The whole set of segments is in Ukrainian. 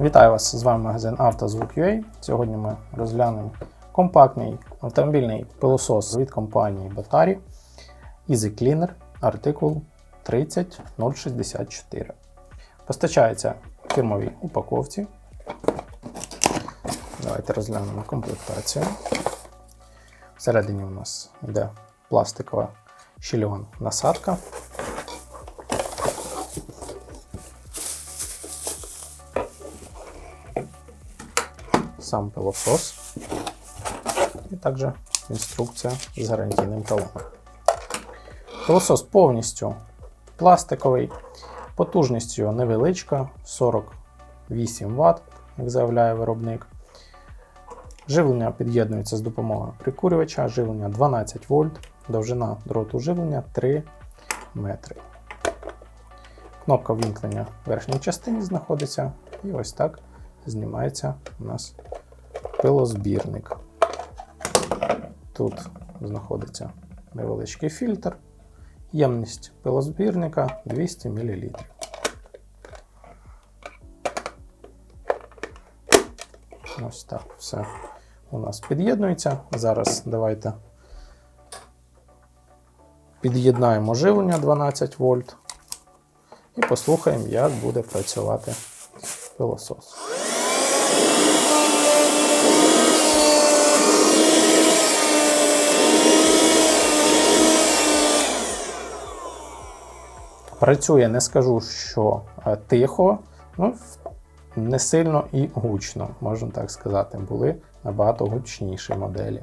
Вітаю вас! З вами магазин «Автозвук.UA». Сьогодні ми розглянемо компактний автомобільний пилосос від компанії Batari Easy Cleaner артикул 30064. Постачається в фірмовій упаковці. Давайте розглянемо комплектацію. Всередині у нас йде пластикова щільон насадка. Сам пилосос і також інструкція з гарантійним талоном. Пилосос повністю пластиковий, потужність його невеличка 48 Вт, як заявляє виробник. Живлення під'єднується з допомогою прикурювача, живлення 12 вольт, довжина дроту живлення 3 метри. Кнопка вімкнення в верхній частині знаходиться, і ось так знімається у нас пилозбірник. Тут знаходиться невеличкий фільтр, ємність пилозбірника 200 мл. Ось так все у нас під'єднується. Зараз давайте під'єднаємо живлення 12 вольт і послухаємо, як буде працювати пилосос. Працює, не скажу, що е, тихо, ну, не сильно і гучно, можна так сказати, були набагато гучніші моделі.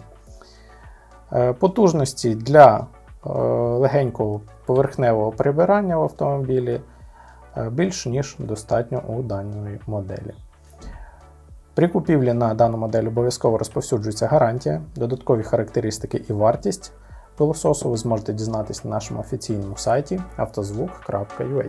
Е, Потужності для е, легенького поверхневого прибирання в автомобілі більш ніж достатньо у даної моделі. При купівлі на дану модель обов'язково розповсюджується гарантія, додаткові характеристики і вартість пилососу ви зможете дізнатися на нашому офіційному сайті автозвук.ua.